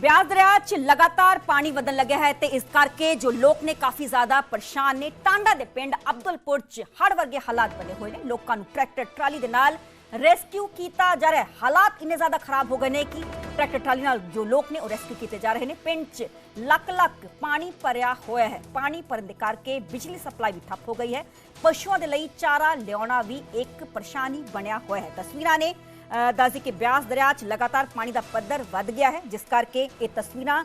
ਬਿਆਸ ਦਰਿਆ 'ਚ ਲਗਾਤਾਰ ਪਾਣੀ ਵਧਣ ਲੱਗਿਆ ਹੈ ਤੇ ਇਸ ਕਰਕੇ ਜੋ ਲੋਕ ਨੇ ਕਾਫੀ ਜ਼ਿਆਦਾ ਪਰੇਸ਼ਾਨ ਨੇ। ਟਾਂਡਾ ਦੇ ਪਿੰਡ ਅਬਦੁਲਪੁਰ 'ਚ ਹੜ ਵਰਗੇ ਹਾਲਾਤ ਬਣੇ ਹੋਏ ਨੇ। ਲੋਕਾਂ ਨੂੰ ਟਰੈਕਟਰ, ਟਰਾਲੀ ਦੇ ਨਾਲ ਰੈਸਕਿਊ ਕੀਤਾ ਜਾ ਰਿਹਾ ਹੈ। ਹਾਲਾਤ ਇੰਨੇ ਜ਼ਿਆਦਾ ਖਰਾਬ ਹੋ ਗਏ ਨੇ ਕਿ ਟਰੈਕਟਰ, ਟਰਾਲੀ ਨਾਲ ਜੋ ਲੋਕ ਨੇ ਉਹ ਰੈਸਕਿਊ ਕੀਤੇ ਜਾ ਰਹੇ ਨੇ। ਪਿੰਡ 'ਚ ਲੱਖ ਲੱਖ ਪਾਣੀ ਭਰਿਆ ਹੋਇਆ ਹੈ। ਪਾਣੀ ਭਰਨ ਦੇ ਕਰਕੇ ਬਿਜਲੀ ਸਪਲਾਈ ਵੀ ਠੱਪ ਹੋ ਗਈ ਹੈ। ਪਸ਼ੂਆਂ ਦੇ ਲਈ ਚਾਰਾ ਲਿਆਉਣਾ ਵੀ ਇੱਕ ਪਰੇਸ਼ਾਨੀ ਬਣਿਆ ਹੋਇਆ ਹੈ। ਤਸਵੀਰਾਂ ਨੇ ਦੱਸਦੀ ਕਿ ਬਿਆਸ ਦਰਿਆ 'ਚ ਲਗਾਤਾਰ ਪਾਣੀ ਦਾ ਪੱਧਰ ਵੱਧ ਗਿਆ ਹੈ, ਜਿਸ ਕਰਕੇ ਇਹ ਤਸਵੀਰਾਂ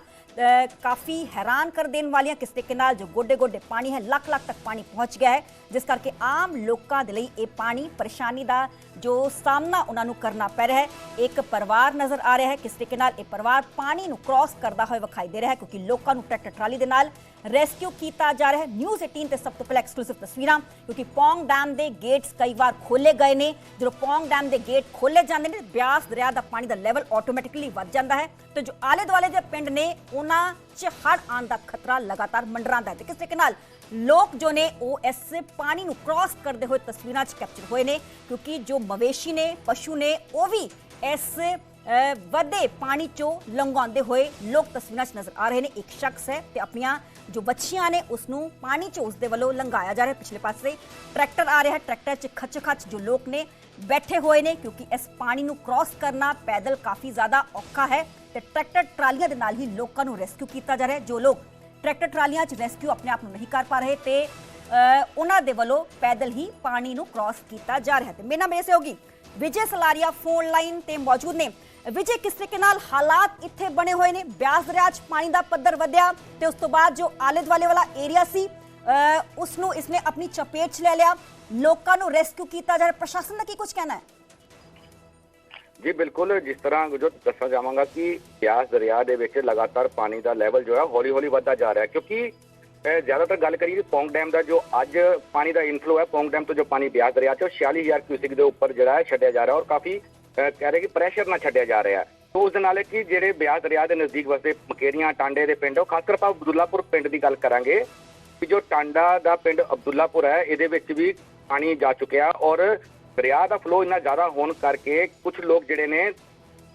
ਕਾਫੀ ਹੈਰਾਨ ਕਰ ਦੇਣ ਵਾਲੀਆਂ ਕਿਸ ਤਰੀਕੇ ਨਾਲ ਜੋ ਗੋਡੇ ਗੋਡੇ ਪਾਣੀ ਹੈ ਲੱਖ ਲੱਖ ਤੱਕ ਪਾਣੀ ਪਹੁੰਚ ਗਿਆ ਹੈ, ਜਿਸ ਕਰਕੇ ਆਮ ਲੋਕਾਂ ਦੇ ਲਈ ਇਹ ਪਾਣੀ ਪਰੇਸ਼ਾਨੀ ਦਾ ਜੋ ਸਾਹਮਣਾ ਉਹਨਾਂ ਨੂੰ ਕਰਨਾ ਪੈ ਰਿਹਾ ਹੈ। ਇੱਕ ਪਰਿਵਾਰ ਨਜ਼ਰ ਆ ਰਿਹਾ ਹੈ, ਕਿਸ ਤਰੀਕੇ ਨਾਲ ਇਹ ਪਰਿਵਾਰ ਪਾਣੀ ਨੂੰ ਕ੍ਰਾਸ ਕਰਦਾ ਹੋਇਆ ਵਿਖਾਈ ਦੇ ਰਿਹਾ ਹੈ, ਕਿਉਂਕਿ ਲੋਕਾਂ ਨੂੰ ਟਰੈਕਟਰ ਟਰਾਲੀ ਦੇ ਨਾਲ ਰੈਸਕਿਊ ਕੀਤਾ ਜਾ ਰਿਹਾ ਹੈ। ਨਿਊਜ਼ 18 ਤੇ ਸਭ ਤੋਂ ਪਹਿਲਾਂ ਐਕਸਕਲੂਸਿਵ ਤਸਵੀਰਾਂ, ਕਿਉਂਕਿ ਪੌਂਗ ਡੈਮ ਦੇ ਗੇਟਸ ਕਈ ਵਾਰ ਖੋਲੇ ਗਏ ਨੇ। ਜਦੋਂ ਪੌਂਗ ਡੈਮ ਦੇ ਗੇਟ ਖੋਲੇ ਜਾਂਦੇ ਨੇ, ਬਿਆਸ ਦਰਿਆ ਦਾ ਪਾਣੀ ਦਾ ਲੈਵਲ ਆਟੋਮੈਟਿਕਲੀ ਵੱਧ ਜਾਂਦਾ ਹੈ। ਤੇ ਜੋ ਆਲੇ ਦੁਆਲੇ ਦੇ ਪਿੰਡ ਨੇ, ਉਹਨਾਂ 'ਚ ਹੜ੍ਹ ਆਉਣ ਦਾ ਖਤਰਾ ਲਗਾਤਾਰ ਮੰਡਰਾਉਂਦਾ ਹੈ। ਤੇ ਕਿਸ ਤਰੀਕੇ ਨਾਲ ਲੋਕ ਜੋ ਨੇ, ਉਹ ਇਸ ਪਾਣੀ ਨੂੰ ਕ੍ਰਾਸ ਕਰਦੇ ਹੋਏ ਤਸਵੀਰਾਂ 'ਚ ਕੈਪਚਰ ਹੋਏ ਨੇ, ਕਿਉਂਕਿ ਜੋ ਮਵੇਸ਼ੀ ਨੇ, ਪਸ਼ੂ ਨੇ, ਉਹ ਵੀ ਇਸ ਵਧੇ ਪਾਣੀ ਚੋਂ ਲੰਘਾਉਂਦੇ ਹੋਏ ਲੋਕ ਤਸਵੀਰਾਂ 'ਚ ਨਜ਼ਰ ਆ ਰਹੇ ਨੇ। ਇੱਕ ਸ਼ਖਸ ਹੈ ਤੇ ਆਪਣੀਆਂ ਜੋ ਬੱਚੀਆਂ ਨੇ ਉਸ ਨੂੰ ਪਾਣੀ 'ਚ ਉਸ ਦੇ ਵੱਲੋਂ ਲੰਘਾਇਆ ਜਾ ਰਿਹਾ ਪਿਛਲੇ ਪਾਸੇ ਟਰੈਕਟਰ ਆ ਰਿਹਾ ਟਰੈਕਟਰ 'ਚ ਖੱਚ-ਖੱਚ ਜੋ ਲੋਕ ਨੇ ਬੈਠੇ ਹੋਏ ਨੇ ਕਿਉਂਕਿ ਇਸ ਪਾਣੀ ਨੂੰ ਕ੍ਰਾਸ ਕਰਨਾ ਪੈਦਲ ਕਾਫੀ ਜ਼ਿਆਦਾ ਔਖਾ ਹੈ ਤੇ ਟਰੈਕਟਰ ਟਰਾਲੀਆਂ ਦੇ ਨਾਲ ਹੀ ਲੋਕਾਂ ਨੂੰ ਰੈਸਕਿਊ ਕੀਤਾ ਜਾ ਰਿਹਾ ਜੋ ਲੋਕ ਟਰੈਕਟਰ ਟਰਾਲੀਆਂ 'ਚ ਰੈਸਕਿਊ ਆਪਣੇ ਆਪ ਨੂੰ ਨਹੀਂ ਕਰ ਪਾ ਰਹੇ ਤੇ ਉਹਨਾਂ ਦੇ ਵੱਲੋਂ ਪੈਦਲ ਹੀ ਪਾਣੀ ਨੂੰ ਕ੍ਰਾਸ ਕੀਤਾ ਜਾ ਰਿਹਾ ਹੈ। ਤੇ ਮੇਰਾ ਮੇਰੇ ਸਹਿਯੋਗੀ ਵਿਜੇ ਸਲਾਰੀਆ ਫੋਨ ਲਾਈਨ ਤੇ ਮੌਜੂਦ ਨੇ। ਵਿਜੇ ਕਿਸ ਤਰੀਕੇ ਨਾਲ ਹਾਲਾਤ ਇੱਥੇ ਬਣੇ ਹੋਏ ਨੇ। ਬਿਆਸ ਦਰਿਆ 'ਚ ਪਾਣੀ ਦਾ ਪੱਧਰ ਵਧਿਆ ਤੇ ਉਸ ਤੋਂ ਬਾਅਦ ਜੋ ਆਲੇ ਦੁਆਲੇ ਵਾਲਾ ਏਰੀਆ ਸੀ ਉਸ ਨੂੰ ਇਸਨੇ ਆਪਣੀ ਚਪੇਟ 'ਚ ਲੈ ਲਿਆ। ਲੋਕਾਂ ਨੂੰ ਰੈਸਕਿਊ ਕੀਤਾ ਜਾ ਰਿਹਾ। ਪ੍ਰਸ਼ਾਸਨ ਦਾ ਕੀ ਕੁਝ ਕਹਿਣਾ ਹੈ? ਜੀ, ਬਿਲਕੁਲ ਜਿਸ ਤਰ੍ਹਾਂ ਜੋ ਦੱਸਣਾ ਚਾਹਾਂਗਾ ਕਿ ਬਿਆਸ ਦਰਿਆ ਦੇ ਵਿੱਚ ਲਗਾਤਾਰ ਪਾਣੀ ਦਾ ਲੈਵਲ ਜੋ ਹੈ, ਹੌਲੀ-ਹੌਲੀ ਵੱਧਦਾ ਜਾ ਰਿਹਾ। ਕਿਉਂਕਿ ਜ਼ਿਆਦਾਤਰ ਗੱਲ ਕਰੀਏ ਪੌਂਗ ਡੈਮ ਦਾ ਜੋ ਅੱਜ ਪਾਣੀ ਦਾ ਇਨਫਲੋ ਹੈ, ਪੌਂਗ ਡੈਮ ਤੋਂ ਜੋ ਪਾਣੀ ਬਿਆਸ ਦਰਿਆ ਚੋਂ 46000 ਕਿਊਸਿਕ ਦੇ ਉੱਪਰ ਜਿਹੜਾ ਹੈ, ਛੱਡਿਆ ਜਾ ਰਿਹਾ ਔਰ ਕਾਫੀ ਕਹਿ ਰਹੇ ਕਿ ਪ੍ਰੈਸ਼ਰ ਨਾਲ ਛੱਡਿਆ ਜਾ ਰਿਹਾ ਹੈ। ਉਸ ਦੇ ਨਾਲ ਹੈ ਕਿ ਜਿਹੜੇ ਬਿਆਸ ਦਰਿਆ ਦੇ ਨਜ਼ਦੀਕ ਵਸਦੇ ਮਕੇਰੀਆਂ, ਟਾਂਡੇ ਦੇ ਪਿੰਡ, ਉਹ ਖਾਸ ਕਰ ਆਪਾਂ ਅਬਦੁੱਲਾਪੁਰ ਪਿੰਡ ਦੀ ਗੱਲ ਕਰਾਂਗੇ ਕਿ ਜੋ ਟਾਂਡਾ ਦਾ ਪਿੰਡ ਅਬਦੁੱਲਾਪੁਰ ਹੈ, ਇਹਦੇ ਵਿੱਚ ਵੀ ਪਾਣੀ ਜਾ ਚੁੱਕਿਆ ਔਰ ਦਰਿਆ ਦਾ ਫਲੋ ਇੰਨਾ ਜ਼ਿਆਦਾ ਹੋਣ ਕਰਕੇ ਕੁਝ ਲੋਕ ਜਿਹੜੇ ਨੇ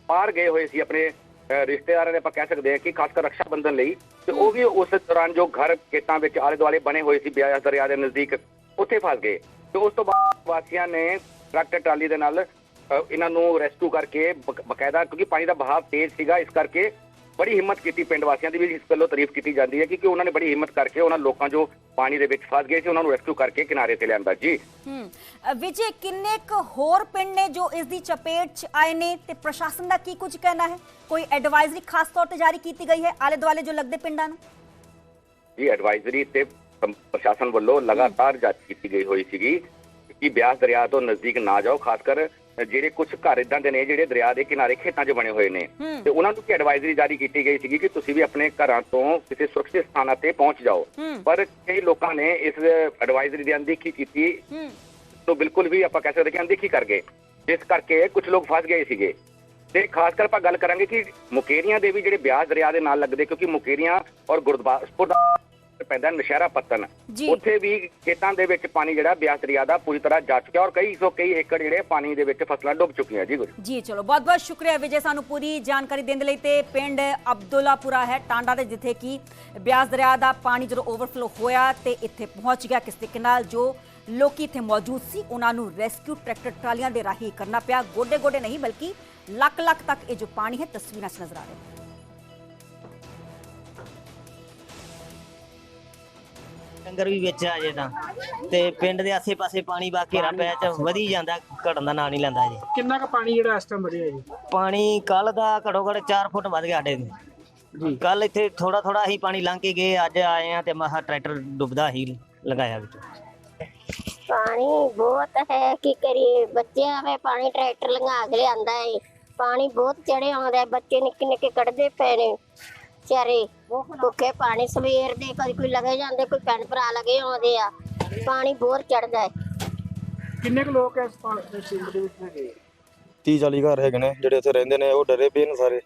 ਪਾਰ ਗਏ ਹੋਏ ਸੀ ਆਪਣੇ ਰਿਸ਼ਤੇਦਾਰਾਂ ਦੇ ਆਪਾਂ ਕਹਿ ਸਕਦੇ ਹਾਂ ਕਿ ਖਾਸ ਕਰ ਰਕਸ਼ਾ ਬੰਧਨ ਲਈ। ਤੇ ਉਹ ਵੀ ਉਸ ਦੌਰਾਨ ਜੋ ਘਰ ਖੇਤਾਂ ਵਿੱਚ ਆਲੇ ਦੁਆਲੇ ਬਣੇ ਹੋਏ ਸੀ ਬਿਆਸ ਦਰਿਆ ਦੇ ਨਜ਼ਦੀਕ, ਉੱਥੇ ਫਸ ਗਏ। ਤੇ ਉਸ ਤੋਂ ਬਾਅਦ ਵਾਸੀਆਂ ਨੇ ਟਰੈਕਟਰ ਟਰਾਲੀ ਦੇ ਨਾਲ ਇਹਨਾਂ ਨੂੰ ਰੈਸਕਿਊ ਕਰਕੇ ਬਕ- ਬਕਾਇਦਾ ਕਿਉਂਕਿ ਪਾਣੀ ਦਾ ਬਹਾਵ ਤੇਜ਼ ਸੀਗਾ ਇਸ ਕਰਕੇ ਬੜੀ ਹਿੰਮਤ ਕੀਤੀ ਪਿੰਡ ਵਾਸੀਆਂ ਦੀ ਵੀ ਇਸ ਗੱਲੋਂ ਤਾਰੀਫ ਕੀਤੀ ਜਾਂਦੀ ਹੈ ਕਿ ਉਹਨਾਂ ਨੇ ਬੜੀ ਹਿੰਮਤ ਕਰਕੇ ਉਹਨਾਂ ਲੋਕਾਂ ਜੋ ਪਾਣੀ ਦੇ ਵਿੱਚ ਫਸ ਗਏ ਸੀ ਉਹਨਾਂ ਨੂੰ ਰੈਸਕਿਊ ਕਰਕੇ ਕਿਨਾਰੇ ਤੇ ਲਿਆਂਦਾ ਜੀ। ਹੂੰ। ਵਿਜੇ ਕਿੰਨੇ ਕੁ ਹੋਰ ਪਿੰਡ ਨੇ ਜੋ ਇਸ ਦੀ ਚਪੇਟ 'ਚ ਆਏ ਨੇ ਤੇ ਪ੍ਰਸ਼ਾਸਨ ਦਾ ਕੀ ਕੁਝ ਕਹਿਣਾ ਹੈ? ਕੋਈ ਐਡਵਾਈਜ਼ਰੀ ਖਾਸ ਤੌਰ ਤੇ ਜਾਰੀ ਕੀਤੀ ਗਈ ਹੈ ਆਲੇ ਦੁਆਲੇ ਜੋ ਲੱਗਦੇ ਪਿੰਡਾਂ ਨੂੰ? ਜੀ ਐਡਵਾਈਜ਼ਰੀ ਤੇ ਪ੍ਰਸ਼ਾਸਨ ਵੱਲੋਂ ਲਗਾਤਾਰ ਜਾਂਚ ਕੀਤੀ ਗਈ ਹੋਈ ਸੀਗੀ ਕਿ ਬਿਆਸ ਦਰਿਆ ਤੋਂ ਨਜ਼ਦੀਕ ਨਾ ਜਾਓ ਖਾਸ ਕਰ ਜਿਹੜੇ ਕੁਝ ਘਰ ਇਦਾਂ ਦੇ ਨੇ ਜਿਹੜੇ ਦਰਿਆ ਦੇ ਕਿਨਾਰੇ ਖੇਤਾਂ 'ਚ ਬਣੇ ਹੋਏ ਨੇ। ਤੇ ਉਹਨਾਂ ਨੂੰ ਕੀ ਐਡਵਾਈਜ਼ਰੀ ਜਾਰੀ ਕੀਤੀ ਗਈ ਸੀਗੀ ਕਿ ਤੁਸੀਂ ਵੀ ਆਪਣੇ ਘਰਾਂ ਤੋਂ ਕਿਸੇ ਸੁਰੱਖਿਅਤ ਸਥਾਨਾਂ ਤੇ ਪਹੁੰਚ ਜਾਓ। ਪਰ ਕਈ ਲੋਕਾਂ ਨੇ ਇਸ ਐਡਵਾਈਜ਼ਰੀ ਦੀ ਅਣਦੇਖੀ ਕੀਤੀ। ਤੋਂ ਬਿਲਕੁਲ ਵੀ ਆਪਾਂ ਕਹਿ ਸਕਦੇ ਕਿ ਅਣਦੇਖੀ ਕਰ ਗਏ। ਜਿਸ ਕਰਕੇ ਕੁਝ ਲੋਕ ਫਸ ਗਏ ਸੀਗੇ। ਤੇ ਖਾਸ ਕਰ ਆਪਾਂ ਗੱਲ ਕਰਾਂਗੇ ਕਿ ਮੁਕੇਰੀਆਂ ਦੇ ਵੀ ਜਿਹੜੇ ਬਿਆਸ ਦਰਿਆ ਦੇ ਨਾਲ ਲੱਗਦੇ ਕਿਉਂਕਿ ਮੁਕੇਰੀਆਂ ਔਰ ਗੁਰਦਾਸਪੁਰ ਦਾ ਪੈਂਦਾ ਨਸ਼ਹਿਰਾ ਪੱਤਨ। ਉੱਥੇ ਵੀ ਖੇਤਾਂ ਦੇ ਵਿੱਚ ਪਾਣੀ ਜਿਹੜਾ ਬਿਆਸ ਦਰਿਆ ਦਾ ਪੂਰੀ ਤਰ੍ਹਾਂ ਜਾ ਚੁੱਕਿਆ ਔਰ ਕਈ ਸੌ ਕਈ ਏਕੜ ਜਿਹੜੇ ਪਾਣੀ ਦੇ ਵਿੱਚ ਫਸਲਾਂ ਡੁੱਬ ਚੁੱਕੀਆਂ ਜੀ ਗੁਰੂ। ਜੀ ਚਲੋ ਬਹੁਤ ਬਹੁਤ ਸ਼ੁਕਰੀਆ ਵਿਜੇ ਸਾਨੂੰ ਪੂਰੀ ਜਾਣਕਾਰੀ ਦੇਣ ਦੇ ਲਈ ਤੇ ਪਿੰਡ ਅਬਦੁੱਲਾਪੁਰਾ ਹੈ ਟਾਂਡਾ ਦੇ ਜਿੱਥੇ ਕਿ ਬਿਆਸ ਦਰਿਆ ਦਾ ਪਾਣੀ ਜਦੋਂ ਓਵਰਫਲੋ ਹੋਇਆ ਤੇ ਇੱਥੇ ਪਹੁੰਚ ਗਿਆ ਕਿਸ ਤਰੀਕੇ ਨਾਲ ਜੋ ਲੋਕੀ ਇੱਥੇ ਮੌਜੂਦ ਸੀ ਉਹਨਾਂ ਨੂੰ ਰੈਸਕਿਊ ਟਰੈਕਟਰ ਟਰਾਲੀਆਂ ਦੇ ਰਾਹੀਂ ਕਰਨਾ ਪਿਆ। ਗੋਡੇ ਗੋਡੇ ਨਹੀਂ ਬਲਕਿ ਲੱਖ ਲੱਖ ਤੱਕ ਇਹ ਜੋ ਪਾਣੀ ਹੈ ਤਸਵੀਰਾਂ 'ਚ ਨਜ਼ਰ ਆ ਰਿਹਾ ਡੰਗਰ ਵੀ ਵਿੱਚ ਆ ਜੇ ਤਾਂ। ਤੇ ਪਿੰਡ ਦੇ ਆਸੇ-ਪਾਸੇ ਪਾਣੀ ਬਾ ਘੇਰਾ ਪਿਆ ਚ ਵਧੀ ਜਾਂਦਾ ਘਟਣ ਦਾ ਨਾਂ ਨਹੀਂ ਲੈਂਦਾ ਜੀ ਕਿੰਨਾ ਕੁ ਪਾਣੀ ਜਿਹੜਾ ਇਸ ਟਾਈਮ ਵਧਿਆ ਜੀ? ਪਾਣੀ ਕੱਲ ਦਾ ਘੜੋ ਘੜ 4 ਫੁੱਟ ਵੱਧ ਗਿਆ ਸਾਡੇ ਜੀ। ਕੱਲ ਇੱਥੇ ਥੋੜਾ ਥੋੜਾ ਅਸੀਂ ਪਾਣੀ ਲੰਘ ਕੇ ਗਏ ਅੱਜ ਆਏ ਆ ਤੇ ਮਹਾ ਟਰੈਕਟਰ ਡੁੱਬਦਾ ਹੀ ਲਗਾਇਆ ਵਿੱਚ। ਪਾਣੀ ਬਹੁਤ ਹੈ ਕੀ ਕਰੀਏ? ਬੱਚਿਆਂ ਵੇ ਪਾਣੀ ਟਰੈਕਟਰ ਲੰਘਾ ਕੇ ਲਿਆਂਦਾ ਹੈ ਪਾਣੀ ਬਹੁਤ ਚੜੇ ਆਉਂਦਾ ਹੈ ਬੱਚੇ ਨਿੱਕੇ ਨਿੱਕੇ ਕੱਢਦੇ ਪਏ ਨੇ। ਚਾਰੇ ਭੁੱਖੇ ਪਾਣੀ ਸਵੇਰ ਦੇ ਕਦੀ ਕੋਈ ਲਗੇ ਜਾਂਦੇ ਕੋਈ ਭੈਣ ਭਰਾ ਲਗੇ ਆਉਂਦੇ ਆ ਪਾਣੀ ਬਹੁਤ ਚੜਦਾ ਹੈ। ਕਿੰਨੇ ਕੁ ਲੋਕ ਇਸ ਪਾਣੀ ਦੇ ਪਿੰਡ ਦੇ ਵਿੱਚ ਹੈਗੇ 30 40 ਘਰ ਹੈਗੇ ਨੇ ਜਿਹੜੇ ਉੱਥੇ ਰਹਿੰਦੇ ਨੇ ਉਹ ਡਰੇ ਪਏ ਨੇ ਸਾਰੇ।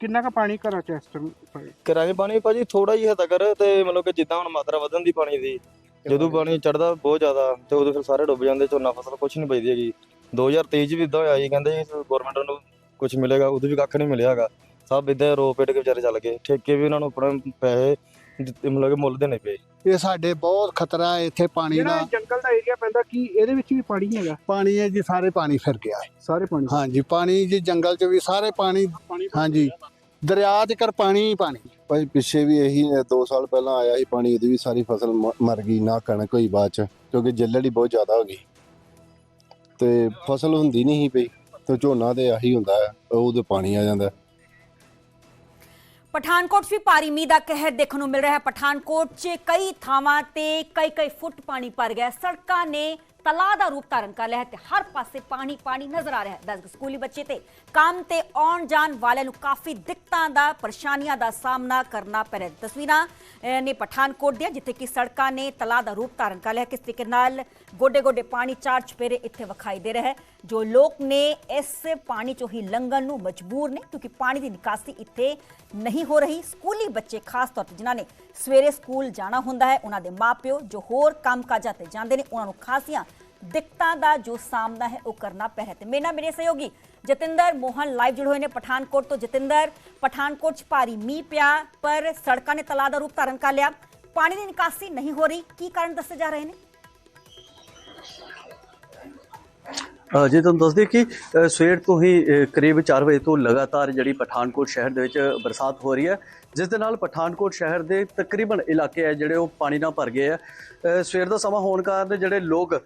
ਕਿੰਨਾ ਕੁ ਪਾਣੀ ਘਰਾਂ ਚ ਇਸ ਟਾਈਮ ਪਾਣੀ? ਕਿਰਾਏ ਪਾਣੀ ਭਾਜੀ ਥੋੜਾ ਹੀ ਹੱਦ ਕਰ ਤੇ ਮਤਲਬ ਕਿ ਜਿੱਦਾਂ ਹੁਣ ਮਾਤਰਾ ਵਧਣ ਦੀ ਪਾਣੀ ਦੀ ਜਦੋਂ ਪਾਣੀ ਚੜਦਾ ਬਹੁਤ ਜ਼ਿਆਦਾ ਤੇ ਉਦੋਂ ਫਿਰ ਸਾਰੇ ਡੁੱਬ ਜਾਂਦੇ ਝੋਨਾ ਫਸਲ ਕੁਝ ਨਹੀਂ ਬਚਦੀ ਹੈਗੀ। 2023 ਚ ਵੀ ਇਦਾਂ ਹੋਇਆ ਸੀ ਕਹਿੰਦੇ ਗਵਰਨਮੈਂਟ ਨੂੰ ਕੁਝ ਮਿਲੇਗਾ ਉਦੋਂ ਵੀ ਕੱਖ ਨਹੀਂ ਮਿਲਿਆ ਹੈਗਾ। ਸਭ ਇਦਾਂ ਰੋ ਪੇਟ ਕੇ ਵਿਚਾਰੇ ਚੱਲ ਗਏ। ਠੇਕੇ ਵੀ ਉਹਨਾਂ ਨੂੰ ਆਪਣੇ ਪੈਸੇ ਦਿੱਤੇ ਮਤਲਬ ਕਿ ਮੁੱਲ ਦੇਣੇ ਪਏ। ਇਹ ਸਾਡੇ ਬਹੁਤ ਖਤਰਾ ਹੈ ਇੱਥੇ ਪਾਣੀ ਜਿਹੜਾ ਦਾ। ਇਹ ਜੰਗਲ ਦਾ ਏਰੀਆ ਪੈਂਦਾ ਕੀ ਇਹਦੇ ਵਿੱਚ ਵੀ ਪਾਣੀ ਹੈਗਾ? ਪਾਣੀ ਹੈ ਜੀ ਸਾਰੇ ਪਾਣੀ ਫਿਰ ਗਿਆ ਹੈ। ਸਾਰੇ ਪਾਣੀ? ਹਾਂਜੀ ਪਾਣੀ ਜੀ ਜੰਗਲ 'ਚ ਵੀ ਸਾਰੇ ਪਾਣੀ ਹਾਂਜੀ। ਦਰਿਆ 'ਚ ਕਰ ਪਾਣੀ ਹੀ ਪਾਣੀ। ਭਾਈ ਪਿੱਛੇ ਵੀ ਇਹੀ 2 ਸਾਲ ਪਹਿਲਾਂ ਆਇਆ ਸੀ ਪਾਣੀ ਉਹਦੀ ਵੀ ਸਾਰੀ ਫਸਲ ਮ- ਮਰ ਗਈ ਨਾ ਕਣਕ ਹੋਈ ਬਾਅਦ ਚ ਕਿਉਂਕਿ ਜੱਲੜ ਹੀ ਬਹੁਤ ਜ਼ਿਆਦਾ ਹੋ ਗਈ। ਤੇ ਫਸਲ ਹੁੰਦੀ ਨਹੀਂ ਸੀ ਪਈ ਤੇ ਝੋਨਾ ਤੇ ਆਹੀ ਹੁੰਦਾ ਹੈ ਉਹਦੇ ਪਾਣੀ ਆ ਜਾਂਦਾ। ਪਠਾਨਕੋਟ 'ਚ ਵੀ ਭਾਰੀ ਮੀਂਹ ਦਾ ਕਹਿਰ ਦੇਖਣ ਨੂੰ ਮਿਲ ਰਿਹਾ ਹੈ। ਪਠਾਨਕੋਟ 'ਚ ਕਈ ਥਾਵਾਂ ਤੇ ਕਈ ਕਈ ਫੁੱਟ ਪਾਣੀ ਭਰ ਗਿਆ ਸੜਕਾਂ ਨੇ ਤਲਾਅ ਦਾ ਰੂਪ ਧਾਰਨ ਕਰ ਲਿਆ ਹੈ ਤੇ ਹਰ ਪਾਸੇ ਪਾਣੀ ਪਾਣੀ ਨਜ਼ਰ ਆ ਰਿਹਾ ਹੈ। ਦਸ ਸਕੂਲੀ ਬੱਚੇ ਤੇ ਕੰਮ ਤੇ ਆਉਣ ਜਾਣ ਵਾਲਿਆਂ ਨੂੰ ਕਾਫੀ ਦਿੱਕਤਾਂ ਦਾ ਪਰੇਸ਼ਾਨੀਆਂ ਦਾ ਸਾਹਮਣਾ ਕਰਨਾ ਪੈ ਰਿਹਾ ਤਸਵੀਰਾਂ ਅਹ, ਨੇ ਪਠਾਨਕੋਟ ਦੀਆਂ ਜਿੱਥੇ ਕਿ ਸੜਕਾਂ ਨੇ ਤਲਾਅ ਦਾ ਰੂਪ ਧਾਰਨ ਕਰ ਲਿਆ ਕਿਸ ਤਰੀਕੇ ਨਾਲ ਗੋਡੇ ਗੋਡੇ ਪਾਣੀ ਚਾਰ ਚਪੇਰੇ ਇੱਥੇ ਵਿਖਾਈ ਦੇ ਰਿਹਾ ਹੈ। ਜੋ ਲੋਕ ਨੇ ਇਸ ਪਾਣੀ ਚੋਂ ਹੀ ਲੰਘਣ ਨੂੰ ਮਜਬੂਰ ਨੇ, ਕਿਉਂਕਿ ਪਾਣੀ ਦੀ ਨਿਕਾਸੀ ਇੱਥੇ ਨਹੀਂ ਹੋ ਰਹੀ। ਸਕੂਲੀ ਬੱਚੇ ਖਾਸ ਤੌਰ ਤੇ ਜਿਨ੍ਹਾਂ ਨੇ ਸਵੇਰੇ ਸਕੂਲ ਜਾਣਾ ਹੁੰਦਾ ਹੈ, ਉਹਨਾਂ ਦੇ ਮਾਪਿਓ ਜੋ ਹੋਰ ਕੰਮਕਾਜਾਂ ਤੇ ਜਾਂਦੇ ਨੇ, ਉਹਨਾਂ ਨੂੰ ਖਾਸੀਆਂ ਦਿੱਕਤਾਂ ਦਾ ਜੋ ਸਾਹਮਣਾ ਹੈ, ਉਹ ਕਰਨਾ ਪੈ ਰਿਹਾ ਤੇ ਮੇਰੇ ਨਾਲ ਮੇਰੇ ਸਹਿਯੋਗੀ ਜਤਿੰਦਰ ਮੋਹਨ ਲਾਈਵ ਜੁੜੇ ਹੋਏ ਨੇ ਪਠਾਨਕੋਟ ਤੋਂ। ਜਤਿੰਦਰ, ਪਠਾਨਕੋਟ 'ਚ ਭਾਰੀ ਮੀਂਹ ਪਿਆ, ਪਰ ਸੜਕਾਂ ਨੇ ਤਲਾਅ ਦਾ ਰੂਪ ਧਾਰਨ ਕਰ ਲਿਆ। ਪਾਣੀ ਦੀ ਨਿਕਾਸੀ ਨਹੀਂ ਹੋ ਰਹੀ, ਕੀ ਕਾਰਨ ਦੱਸੇ ਜਾ ਰਹੇ ਨੇ? ਜੀ, ਤੁਹਾਨੂੰ ਦੱਸ ਦਈਏ ਕਿ ਸਵੇਰ ਤੋਂ ਹੀ ਕਰੀਬ 4 ਵਜੇ ਤੋਂ ਲਗਾਤਾਰ ਜਿਹੜੀ ਪਠਾਨਕੋਟ ਸ਼ਹਿਰ ਦੇ ਵਿੱਚ ਬਰਸਾਤ ਹੋ ਰਹੀ ਹੈ। ਜਿਸ ਦੇ ਨਾਲ ਪਠਾਨਕੋਟ ਸ਼ਹਿਰ ਦੇ ਤਕਰੀਬਨ ਇਲਾਕੇ ਹੈ ਜਿਹੜੇ ਉਹ ਪਾਣੀ ਨਾਲ ਭਰ ਗਏ ਆ। ਸਵੇਰ ਦਾ ਸਮਾਂ ਹੋਣ ਕਾਰਨ ਜਿਹੜੇ ਲੋਕ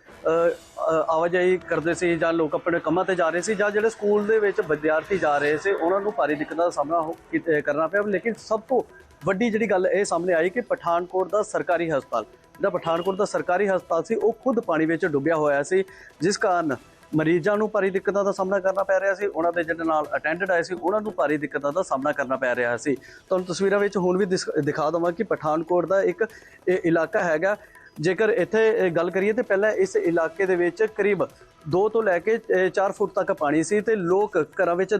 ਆਵਾਜਾਈ ਕਰਦੇ ਸੀ ਜਾਂ ਲੋਕ ਆਪਣੇ ਕੰਮਾਂ ਤੇ ਜਾ ਰਹੇ ਸੀ ਜਾਂ ਜਿਹੜੇ ਸਕੂਲ ਦੇ ਵਿੱਚ ਵਿਦਿਆਰਥੀ ਜਾ ਰਹੇ ਸੀ, ਉਹਨਾਂ ਨੂੰ ਭਾਰੀ ਦਿੱਕਤਾਂ ਦਾ ਸਾਹਮਣਾ ਹੋ- ਕੀਤ- ਕਰਨਾ ਪਿਆ। ਲੇਕਿਨ ਸਭ ਤੋਂ ਵੱਡੀ ਜਿਹੜੀ ਗੱਲ ਇਹ ਸਾਹਮਣੇ ਆਈ ਕਿ ਪਠਾਨਕੋਟ ਦਾ ਸਰਕਾਰੀ ਹਸਪਤਾਲ, ਜਿਹੜਾ ਪਠਾਨਕੋਟ ਦਾ ਸਰਕਾਰੀ ਹਸਪਤਾਲ ਸੀ, ਉਹ ਖੁਦ ਪਾਣੀ ਵਿੱਚ ਡੁੱਬਿਆ ਹੋਇਆ ਸੀ, ਜਿਸ ਕਾਰਨ ਮਰੀਜ਼ਾਂ ਨੂੰ ਭਾਰੀ ਦਿੱਕਤਾਂ ਦਾ ਸਾਹਮਣਾ ਕਰਨਾ ਪੈ ਰਿਹਾ ਸੀ। ਉਹਨਾਂ ਦੇ ਜਿਹੜੇ ਨਾਲ ਅਟੈਂਡੈਂਟ ਆਏ ਸੀ, ਉਹਨਾਂ ਨੂੰ ਭਾਰੀ ਦਿੱਕਤਾਂ ਦਾ ਸਾਹਮਣਾ ਕਰਨਾ ਪੈ ਰਿਹਾ ਸੀ। ਤੁਹਾਨੂੰ ਤਸਵੀਰਾਂ ਵਿੱਚ ਹੁਣ ਵੀ ਦਿਖਾ ਦਵਾਂ ਕਿ ਪਠਾਨਕੋਟ ਦਾ ਇੱਕ ਇਹ ਇਲਾਕਾ ਹੈਗਾ। ਜੇਕਰ ਇੱਥੇ ਗੱਲ ਕਰੀਏ ਤੇ ਪਹਿਲਾਂ ਇਸ ਇਲਾਕੇ ਦੇ ਵਿੱਚ ਕਰੀਬ 2 ਤੋਂ ਲੈ ਕੇ 4 ਫੁੱਟ ਤੱਕ ਪਾਣੀ ਸੀ ਤੇ ਲੋਕ ਘਰਾਂ ਵਿੱਚ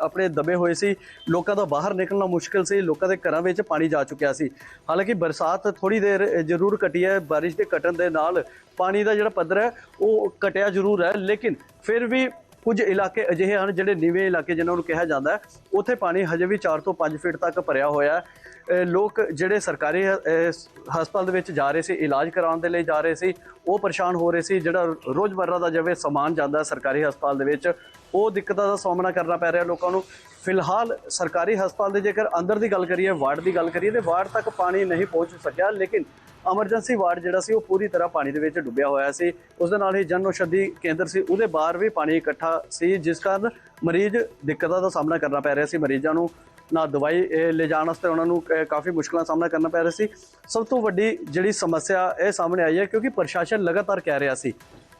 ਆਪਣੇ ਦਬੇ ਹੋਏ ਸੀ। ਲੋਕਾਂ ਦਾ ਬਾਹਰ ਨਿਕਲਣਾ ਮੁਸ਼ਕਲ ਸੀ। ਲੋਕਾਂ ਦੇ ਘਰਾਂ ਵਿੱਚ ਪਾਣੀ ਜਾ ਚੁੱਕਿਆ ਸੀ। ਹਾਲਾਂਕਿ ਬਰਸਾਤ ਥੋੜੀ ਦੇਰ ਜ਼ਰੂਰ ਘਟੀ ਹੈ। ਬਾਰਿਸ਼ ਦੇ ਘਟਣ ਦੇ ਨਾਲ ਪਾਣੀ ਦਾ ਜਿਹੜਾ ਪੱਧਰ ਹੈ, ਉਹ ਘਟਿਆ ਜ਼ਰੂਰ ਹੈ। ਲੇਕਿਨ ਫਿਰ ਵੀ ਕੁਝ ਇਲਾਕੇ ਅਜਿਹੇ ਹਨ ਜਿਹੜੇ ਨੀਵੇਂ ਇਲਾਕੇ ਜਿਨ੍ਹਾਂ ਨੂੰ ਕਿਹਾ ਜਾਂਦਾ ਹੈ, ਉੱਥੇ ਪਾਣੀ ਹਜੇ ਵੀ 4 ਤੋਂ 5 ਫੀਟ ਤੱਕ ਭਰਿਆ ਹੋਇਆ ਹੈ। ਲੋਕ ਜਿਹੜੇ ਸਰਕਾਰੀ ਹਸਪਤਾਲ ਦੇ ਵਿੱਚ ਜਾ ਰਹੇ ਸੀ, ਇਲਾਜ ਕਰਾਉਣ ਦੇ ਲਈ ਜਾ ਰਹੇ ਸੀ, ਉਹ ਪਰੇਸ਼ਾਨ ਹੋ ਰਹੇ ਸੀ। ਜਿਹੜਾ ਰੋਜ਼ਮਰਰਾ ਦਾ ਜਿਵੇਂ ਸਮਾਨ ਜਾਂਦਾ ਸਰਕਾਰੀ ਹਸਪਤਾਲ ਦੇ ਵਿੱਚ, ਉਹ ਦਿੱਕਤਾਂ ਦਾ ਸਾਹਮਣਾ ਕਰਨਾ ਪੈ ਰਿਹਾ ਲੋਕਾਂ ਨੂੰ। ਫਿਲਹਾਲ ਸਰਕਾਰੀ ਹਸਪਤਾਲ ਦੇ ਜੇਕਰ ਅੰਦਰ ਦੀ ਗੱਲ ਕਰੀਏ, ਵਾਰਡ ਦੀ ਗੱਲ ਕਰੀਏ, ਤੇ ਵਾਰਡ ਤੱਕ ਪਾਣੀ ਨਹੀਂ ਪਹੁੰਚ ਸਕਿਆ, ਲੇਕਿਨ ਐਮਰਜੈਂਸੀ ਵਾਰਡ ਜਿਹੜਾ ਸੀ ਉਹ ਪੂਰੀ ਤਰ੍ਹਾਂ ਪਾਣੀ ਦੇ ਵਿੱਚ ਡੁੱਬਿਆ ਹੋਇਆ ਸੀ। ਉਸ ਦੇ ਨਾਲ ਹੀ ਜਨ ਔਸ਼ਧੀ ਕੇਂਦਰ ਸੀ ਉਹਦੇ ਬਾਹਰ ਵੀ ਪਾਣੀ ਇਕੱਠਾ ਸੀ ਜਿਸ ਕਾਰਨ ਮਰੀਜ਼ ਦਿੱਕਤਾਂ ਦਾ ਸਾਹਮਣਾ ਕਰਨਾ ਪੈ ਰਿਹਾ ਸੀ। ਮਰੀਜ਼ਾਂ ਨੂੰ ਨਾ ਦਵਾਈ ਇਹ ਲੈ ਜਾਣ ਵਾਸਤੇ ਉਹਨਾਂ ਨੂੰ ਅਹ, ਕਾਫੀ ਮੁਸ਼ਕਲਾਂ ਦਾ ਸਾਹਮਣਾ ਕਰਨਾ ਪੈ ਰਿਹਾ ਸੀ। ਸਭ ਤੋਂ ਵੱਡੀ ਜਿਹੜੀ ਸਮੱਸਿਆ ਇਹ ਸਾਹਮਣੇ ਆਈ ਹੈ ਕਿਉਂਕਿ ਪ੍ਰਸ਼ਾਸਨ ਲਗਾਤਾਰ ਕਹਿ ਰਿਹਾ ਸੀ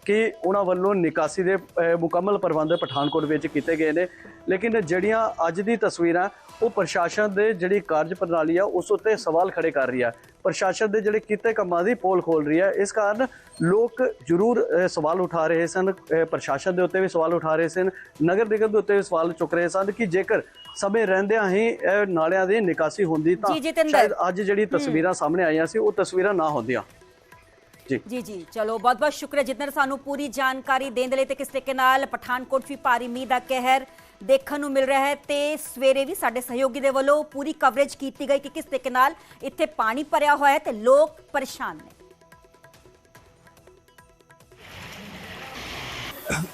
ਕਿ ਉਹਨਾਂ ਵੱਲੋਂ ਨਿਕਾਸੀ ਦੇ ਮੁਕੰਮਲ ਪ੍ਰਬੰਧ ਪਠਾਨਕੋਟ ਵਿੱਚ ਕੀਤੇ ਗਏ ਨੇ। ਲੇਕਿਨ ਜਿਹੜੀਆਂ ਅੱਜ ਦੀ ਤਸਵੀਰਾਂ ਉਹ ਪ੍ਰਸ਼ਾਸਨ ਦੇ ਜਿਹੜੀ ਕਾਰਜ ਪ੍ਰਣਾਲੀ ਆ ਉਸ ਉੱਤੇ ਸਵਾਲ ਖੜੇ ਕਰ ਰਹੀ ਆ। ਪ੍ਰਸ਼ਾਸਨ ਦੇ ਜਿਹੜੇ ਕੀਤੇ ਕੰਮਾਂ ਦੀ ਪੋਲ ਖੋਲ ਰਹੀ ਹੈ ਇਸ ਕਾਰਨ ਲੋਕ ਜ਼ਰੂਰ ਸਵਾਲ ਉਠਾ ਰਹੇ ਸਨ। ਪ੍ਰਸ਼ਾਸਨ ਦੇ ਉੱਤੇ ਵੀ ਸਵਾਲ ਉਠਾ ਰਹੇ ਸਨ। ਨਗਰ ਨਿਗਮ ਦੇ ਉੱਤੇ ਵੀ ਸਵਾਲ ਚੁੱਕ ਰਹੇ ਸਨ ਕਿ ਜੇਕਰ ਸਮੇਂ ਰਹਿੰਦਿਆਂ ਹੀ ਨਾਲਿਆਂ ਦੀ ਨਿਕਾਸੀ ਹੁੰਦੀ ਤਾਂ। ਸ਼ਾਇਦ ਅੱਜ ਜਿਹੜੀ ਤਸਵੀਰਾਂ ਸਾਹਮਣੇ ਆਈਆਂ ਸੀ ਉਹ ਤਸਵੀਰਾਂ ਨਾ ਹੁੰਦੀਆਂ। ਜੀ। ਜੀ ਚਲੋ ਬਹੁਤ ਬਹੁਤ ਸ਼ੁਕਰੀਆ ਜਿਤਨੇ ਸਾਨੂੰ ਪੂਰੀ ਜਾਣਕਾਰੀ ਦੇਣ ਦੇ ਲਈ ਤੇ ਕਿਸ ਤਰੀਕੇ ਨਾਲ ਪਠਾਨਕੋਟ ਵੀ ਭਾਰੀ ਮੀਂਹ ਦਾ ਕਹਿਰ ਦੇਖਣ ਨੂੰ ਮਿਲ ਰਿਹਾ ਹੈ ਤੇ ਸਵੇਰੇ ਵੀ ਸਾਡੇ ਸਹਿਯੋਗੀ ਦੇ ਵੱਲੋਂ ਪੂਰੀ ਕਵਰੇਜ ਕੀਤੀ ਗਈ ਕਿ ਕਿਸ ਤਰੀਕੇ ਨਾਲ ਇੱਥੇ ਪਾਣੀ ਭਰਿਆ ਹੋਇਆ ਹੈ ਤੇ ਲੋਕ ਪਰੇਸ਼ਾਨ ਨੇ।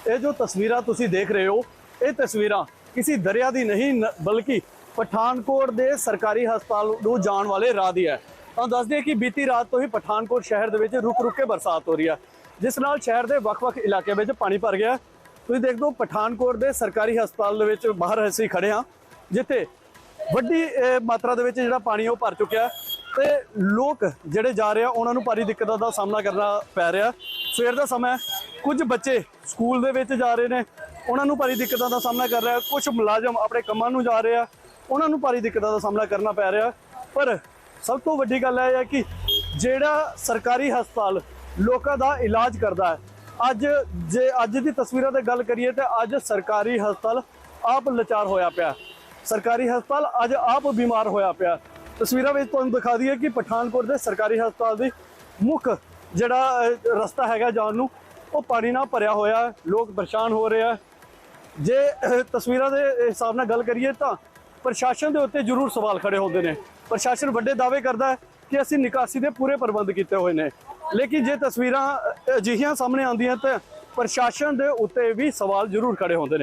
ਇਹ ਜੋ ਤਸਵੀਰਾਂ ਤੁਸੀਂ ਦੇਖ ਰਹੇ ਹੋ, ਇਹ ਤਸਵੀਰਾਂ ਕਿਸੇ ਦਰਿਆ ਦੀ ਨਹੀਂ ਬਲਕਿ ਪਠਾਨਕੋਟ ਦੇ ਸਰਕਾਰੀ ਹਸਪਤਾਲ ਨੂੰ ਜਾਣ ਵਾਲੇ ਰਾਹ ਦੀ ਹੈ। ਤੁਹਾਨੂੰ ਦੱਸ ਦਈਏ ਕਿ ਬੀਤੀ ਰਾਤ ਤੋਂ ਹੀ ਪਠਾਨਕੋਟ ਸ਼ਹਿਰ ਦੇ ਵਿੱਚ ਰੁਕ ਰੁਕ ਕੇ ਬਰਸਾਤ ਹੋ ਰਹੀ ਹੈ, ਜਿਸ ਨਾਲ ਸ਼ਹਿਰ ਦੇ ਵੱਖ-ਵੱਖ ਇਲਾਕਿਆਂ ਵਿੱਚ ਪਾਣੀ ਭਰ ਗਿਆ ਤੁਸੀਂ ਦੇਖਦੇ ਹੋ ਪਠਾਨਕੋਟ ਦੇ ਸਰਕਾਰੀ ਹਸਪਤਾਲ ਦੇ ਵਿੱਚ ਬਾਹਰ ਅਸੀਂ ਖੜੇ ਹਾਂ, ਜਿੱਥੇ ਵੱਡੀ ਮਾਤਰਾ ਦੇ ਵਿੱਚ ਜਿਹੜਾ ਪਾਣੀ ਉਹ ਭਰ ਚੁੱਕਿਆ ਤੇ ਲੋਕ ਜਿਹੜੇ ਜਾ ਰਹੇ ਆ, ਉਹਨਾਂ ਨੂੰ ਭਾਰੀ ਦਿੱਕਤਾਂ ਦਾ ਸਾਹਮਣਾ ਕਰਨਾ ਪੈ ਰਿਹਾ। ਸਵੇਰ ਦਾ ਸਮਾਂ ਕੁਝ ਬੱਚੇ ਸਕੂਲ ਦੇ ਵਿੱਚ ਜਾ ਰਹੇ ਨੇ, ਉਹਨਾਂ ਨੂੰ ਭਾਰੀ ਦਿੱਕਤਾਂ ਦਾ ਸਾਹਮਣਾ ਕਰ ਰਿਹਾ। ਕੁਝ ਮੁਲਾਜ਼ਮ ਆਪਣੇ ਕੰਮਾਂ ਨੂੰ ਜਾ ਰਹੇ ਆ, ਉਹਨਾਂ ਨੂੰ ਭਾਰੀ ਦਿੱਕਤਾਂ ਦਾ ਸਾਹਮਣਾ ਕਰਨਾ ਪੈ ਰਿਹਾ। ਪਰ ਸਭ ਤੋਂ ਵੱਡੀ ਗੱਲ ਇਹ ਹੈ ਕਿ ਜਿਹੜਾ ਸਰਕਾਰੀ ਹਸਪਤਾਲ ਲੋਕਾਂ ਦਾ ਇਲਾਜ ਕਰਦਾ ਹੈ ਅੱਜ ਜੇ ਅੱਜ ਦੀ ਤਸਵੀਰਾਂ ਤੇ ਗੱਲ ਕਰੀਏ ਤੇ ਅੱਜ ਸਰਕਾਰੀ ਹਸਪਤਾਲ ਆਪ ਲਾਚਾਰ ਹੋਇਆ ਪਿਆ। ਸਰਕਾਰੀ ਹਸਪਤਾਲ ਅੱਜ ਆਪ ਬਿਮਾਰ ਹੋਇਆ ਪਿਆ। ਤਸਵੀਰਾਂ ਵਿੱਚ ਤੁਹਾਨੂੰ ਦਿਖਾ ਦਈਏ ਕਿ ਪਠਾਨਕੋਟ ਦੇ ਸਰਕਾਰੀ ਹਸਪਤਾਲ ਦੀ ਮੁੱਖ ਜਿਹੜਾ ਰਸਤਾ ਹੈਗਾ ਜਾਣ ਨੂੰ, ਉਹ ਪਾਣੀ ਨਾਲ ਭਰਿਆ ਹੋਇਆ ਹੈ। ਲੋਕ ਪਰੇਸ਼ਾਨ ਹੋ ਰਹੇ ਆ ਜੇ ਤਸਵੀਰਾਂ ਦੇ ਹਿਸਾਬ ਨਾਲ ਗੱਲ ਕਰੀਏ ਤਾਂ ਪ੍ਰਸ਼ਾਸਨ ਦੇ ਉੱਤੇ ਜ਼ਰੂਰ ਸਵਾਲ ਖੜੇ ਹੁੰਦੇ ਨੇ। ਪ੍ਰਸ਼ਾਸਨ ਵੱਡੇ ਦਾਅਵੇ ਕਰਦਾ ਹੈ ਕਿ ਅਸੀਂ ਨਿਕਾਸੀ ਦੇ ਪੂਰੇ ਪ੍ਰਬੰਧ ਕੀਤੇ ਹੋਏ ਨੇ। ਲੇਕਿਨ ਜੇ ਤਸਵੀਰਾਂ ਅਜਿਹੀਆਂ ਸਾਹਮਣੇ ਆਉਂਦੀਆਂ ਤਾਂ ਪ੍ਰਸ਼ਾਸਨ ਦੇ ਉੱਤੇ ਵੀ ਸਵਾਲ ਜ਼ਰੂਰ ਖੜੇ ਹੁੰਦੇ ਨੇ।